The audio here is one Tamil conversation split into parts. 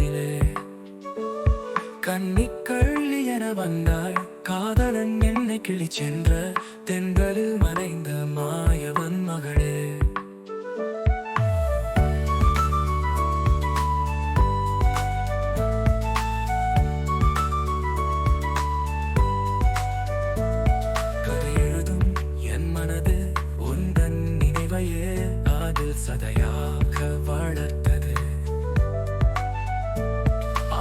மேகங்கள் திரண்ட வானிலே என வந்தாள் காதலன் என்னை கிளி சென்ற தென்களில் மறைந்த மாயவன் மகளே. கதை என் மனது உந்தன் நினைவையே அதில் சதையாக வளர்த்தது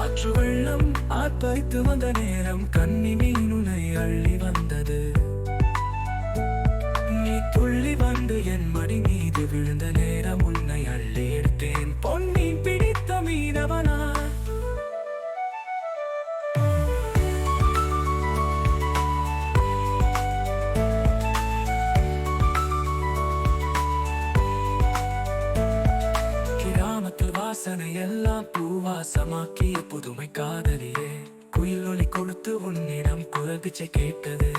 ஆற்று வெள்ளம் ஆர்ப்பரித்து வந்த நேரம் கண்ணி மீனுனை அள்ளி வந்தது. நீ துள்ளி வந்து என் மடி மீது விழுந்த நேரம் உன்னை அள்ளி வாசனை எல்லாம் பூவாசமாக்கிய புதுமை காதலியே. குயில் ஒளி கொடுத்து உன்னிடம் குரபிச்சை கேட்டது.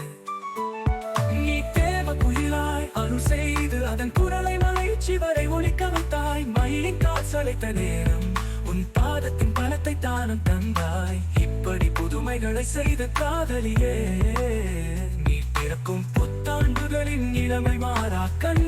நீ தேவ குயிலாய் அருள் செய்து அதன் குரலை மலைச்சி வரை ஒழிக்க வைத்தாய். மயிலின் காசலைத்த நேரம் உன் பாதத்தின் பலத்தை தானம் தந்தாய். இப்படி புதுமைகளை செய்த காதலியே நீ பிறக்கும் புத்தாண்டுகளின் இளமை மாறா. கண்